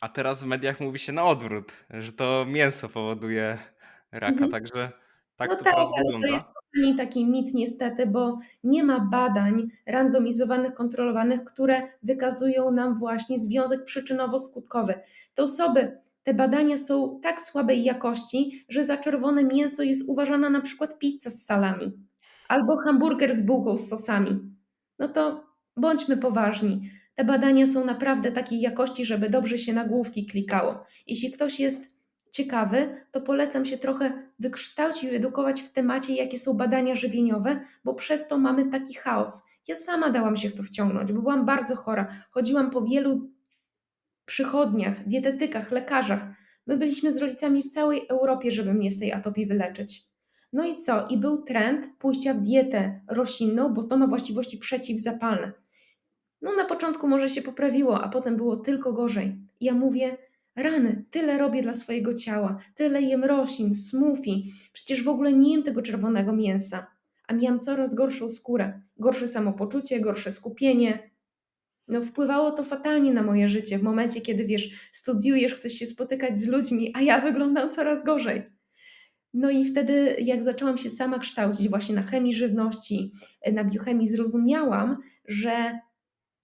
A teraz w mediach mówi się na odwrót, że to mięso powoduje raka, Mhm. także tak No to tak, teraz ale to jest wygląda. kochani taki mit niestety, bo nie ma badań randomizowanych, kontrolowanych, które wykazują nam właśnie związek przyczynowo-skutkowy. Te osoby, te badania są tak słabej jakości, że za czerwone mięso jest uważana na przykład pizza z salami albo hamburger z bułką z sosami. No to bądźmy poważni. Te badania są naprawdę takiej jakości, żeby dobrze się nagłówki klikało. Jeśli ktoś jest ciekawy, to polecam się trochę wykształcić, wyedukować w temacie, jakie są badania żywieniowe, bo przez to mamy taki chaos. Ja sama dałam się w to wciągnąć, bo byłam bardzo chora. Chodziłam po wielu przychodniach, dietetykach, lekarzach. My byliśmy z rodzicami w całej Europie, żeby mnie z tej atopii wyleczyć. No i co? I był trend pójścia w dietę roślinną, bo to ma właściwości przeciwzapalne. No na początku może się poprawiło, a potem było tylko gorzej. I ja mówię, rany, tyle robię dla swojego ciała, tyle jem roślin, smoothie, przecież w ogóle nie jem tego czerwonego mięsa. A miałam coraz gorszą skórę, gorsze samopoczucie, gorsze skupienie. No wpływało to fatalnie na moje życie w momencie, kiedy wiesz, studiujesz, chcesz się spotykać z ludźmi, a ja wyglądam coraz gorzej. No i wtedy, jak zaczęłam się sama kształcić właśnie na chemii żywności, na biochemii, zrozumiałam, że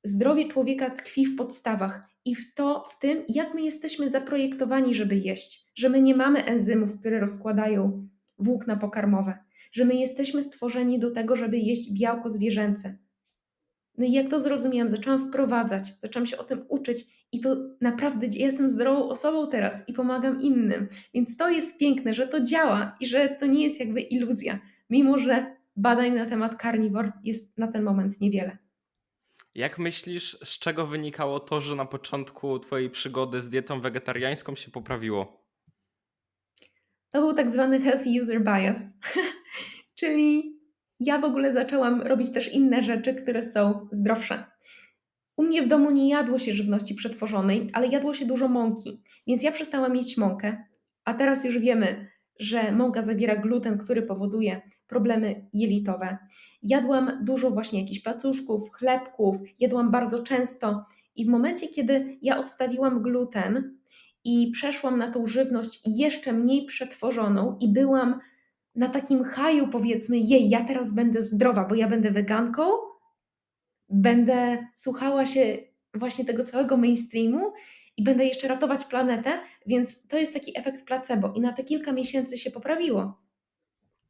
zdrowie człowieka tkwi w podstawach i w to, w tym, jak my jesteśmy zaprojektowani, żeby jeść, że my nie mamy enzymów, które rozkładają włókna pokarmowe, że my jesteśmy stworzeni do tego, żeby jeść białko zwierzęce. No i jak to zrozumiałam, zaczęłam wprowadzać, zaczęłam się o tym uczyć i to naprawdę jestem zdrową osobą teraz i pomagam innym. Więc to jest piękne, że to działa i że to nie jest jakby iluzja, mimo że badań na temat carnivore jest na ten moment niewiele. Jak myślisz, z czego wynikało to, że na początku twojej przygody z dietą wegetariańską się poprawiło? To był tak zwany healthy user bias, czyli ja w ogóle zaczęłam robić też inne rzeczy, które są zdrowsze. U mnie w domu nie jadło się żywności przetworzonej, ale jadło się dużo mąki, więc ja przestałam jeść mąkę, a teraz już wiemy, że mąka zawiera gluten, który powoduje problemy jelitowe. Jadłam dużo właśnie jakichś placuszków, chlebków, jadłam bardzo często i w momencie, kiedy ja odstawiłam gluten i przeszłam na tą żywność jeszcze mniej przetworzoną i byłam na takim haju powiedzmy, jej, ja teraz będę zdrowa, bo ja będę weganką, będę słuchała się właśnie tego całego mainstreamu i będę jeszcze ratować planetę, więc to jest taki efekt placebo i na te kilka miesięcy się poprawiło.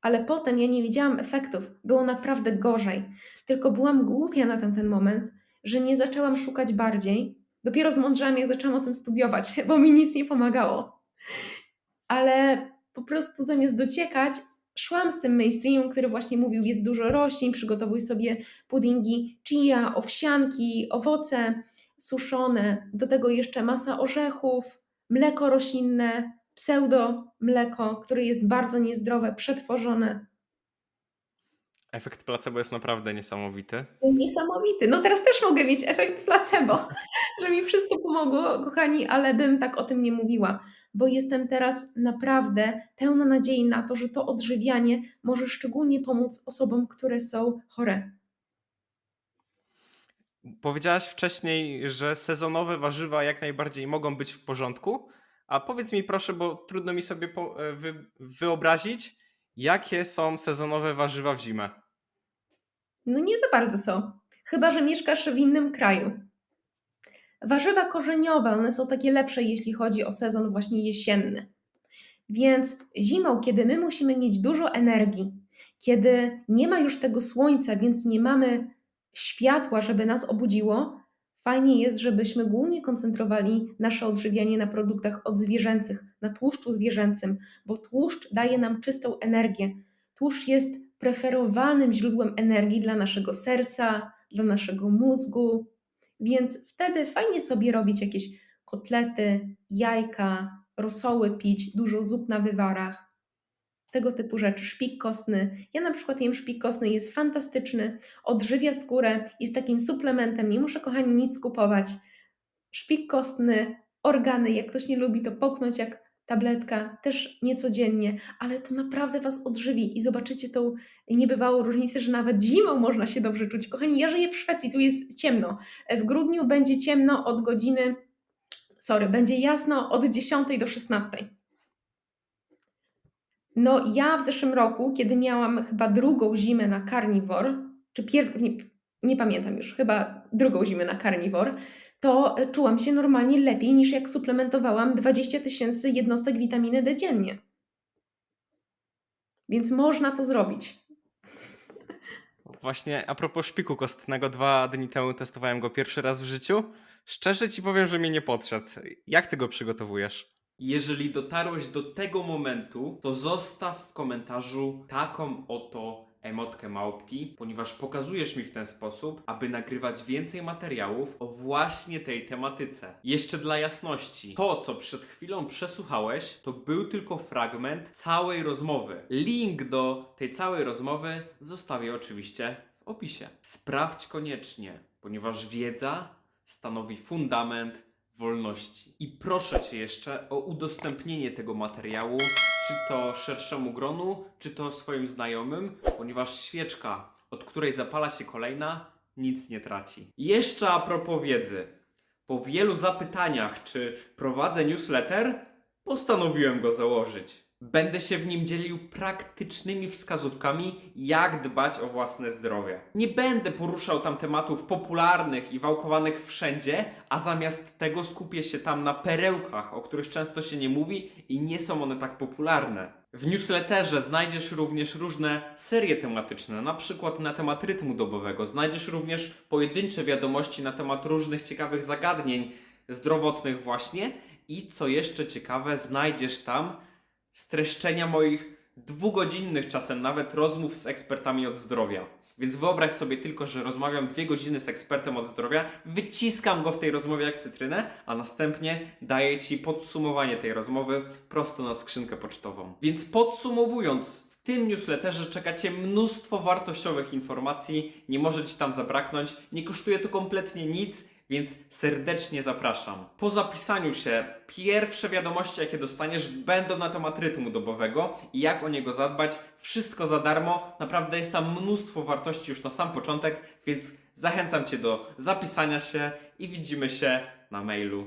Ale potem ja nie widziałam efektów, było naprawdę gorzej. Tylko byłam głupia na tamten moment, że nie zaczęłam szukać bardziej. Dopiero zmądrzałam, jak zaczęłam o tym studiować, bo mi nic nie pomagało. Ale po prostu zamiast dociekać, szłam z tym mainstreamem, który właśnie mówił: jedz dużo roślin, przygotowuj sobie puddingi chia, owsianki, owoce suszone, do tego jeszcze masa orzechów, mleko roślinne, pseudo mleko, które jest bardzo niezdrowe, przetworzone. Efekt placebo jest naprawdę niesamowity. Niesamowity. No teraz też mogę mieć efekt placebo, że mi wszystko pomogło, kochani, ale bym tak o tym nie mówiła, bo jestem teraz naprawdę pełna nadziei na to, że to odżywianie może szczególnie pomóc osobom, które są chore. Powiedziałaś wcześniej, że sezonowe warzywa jak najbardziej mogą być w porządku. A powiedz mi proszę, bo trudno mi sobie po, e, wy, wyobrazić, jakie są sezonowe warzywa w zimę. No nie za bardzo są, chyba że mieszkasz w innym kraju. Warzywa korzeniowe, one są takie lepsze, jeśli chodzi o sezon właśnie jesienny. Więc zimą, kiedy my musimy mieć dużo energii, kiedy nie ma już tego słońca, więc nie mamy światła, żeby nas obudziło, fajnie jest, żebyśmy głównie koncentrowali nasze odżywianie na produktach odzwierzęcych, na tłuszczu zwierzęcym, bo tłuszcz daje nam czystą energię. Tłuszcz jest preferowanym źródłem energii dla naszego serca, dla naszego mózgu, więc wtedy fajnie sobie robić jakieś kotlety, jajka, rosoły pić, dużo zup na wywarach, tego typu rzeczy. Szpik kostny. Ja na przykład jem szpik kostny, jest fantastyczny, odżywia skórę, jest takim suplementem, nie muszę kochani nic kupować. Szpik kostny, organy, jak ktoś nie lubi, to połknąć jak tabletka, też niecodziennie, ale to naprawdę Was odżywi i zobaczycie tą niebywałą różnicę, że nawet zimą można się dobrze czuć. Kochani, ja żyję w Szwecji, tu jest ciemno. W grudniu będzie ciemno od godziny sorry, będzie jasno od 10 do 16. No, ja w zeszłym roku, kiedy miałam chyba drugą zimę na Carnivore, czy pier... nie, nie pamiętam już, chyba drugą zimę na Carnivore, to czułam się normalnie lepiej niż jak suplementowałam 20 tysięcy jednostek witaminy D dziennie. Więc można to zrobić. Właśnie a propos szpiku kostnego, dwa dni temu testowałem go pierwszy raz w życiu. Szczerze ci powiem, że mi nie podszedł. Jak ty go przygotowujesz? Jeżeli dotarłeś do tego momentu, to zostaw w komentarzu taką oto emotkę małpki, ponieważ pokazujesz mi w ten sposób, aby nagrywać więcej materiałów o właśnie tej tematyce. Jeszcze dla jasności, to co przed chwilą przesłuchałeś, to był tylko fragment całej rozmowy. Link do tej całej rozmowy zostawię oczywiście w opisie. Sprawdź koniecznie, ponieważ wiedza stanowi fundament wolności. I proszę Cię jeszcze o udostępnienie tego materiału, czy to szerszemu gronu, czy to swoim znajomym, ponieważ świeczka, od której zapala się kolejna, nic nie traci. Jeszcze a propos wiedzy. Po wielu zapytaniach, czy prowadzę newsletter, postanowiłem go założyć. Będę się w nim dzielił praktycznymi wskazówkami, jak dbać o własne zdrowie. Nie będę poruszał tam tematów popularnych i wałkowanych wszędzie, a zamiast tego skupię się tam na perełkach, o których często się nie mówi i nie są one tak popularne. W newsletterze znajdziesz również różne serie tematyczne, na przykład na temat rytmu dobowego. Znajdziesz również pojedyncze wiadomości na temat różnych ciekawych zagadnień zdrowotnych właśnie i co jeszcze ciekawe, znajdziesz tam streszczenia moich dwugodzinnych czasem nawet rozmów z ekspertami od zdrowia. Więc wyobraź sobie tylko, że rozmawiam dwie godziny z ekspertem od zdrowia, wyciskam go w tej rozmowie jak cytrynę, a następnie daję Ci podsumowanie tej rozmowy prosto na skrzynkę pocztową. Więc podsumowując, w tym newsletterze czeka Cię mnóstwo wartościowych informacji, nie może Ci tam zabraknąć, nie kosztuje to kompletnie nic, więc serdecznie zapraszam. Po zapisaniu się, pierwsze wiadomości, jakie dostaniesz, będą na temat rytmu dobowego i jak o niego zadbać. Wszystko za darmo. Naprawdę jest tam mnóstwo wartości już na sam początek, więc zachęcam Cię do zapisania się i widzimy się na mailu.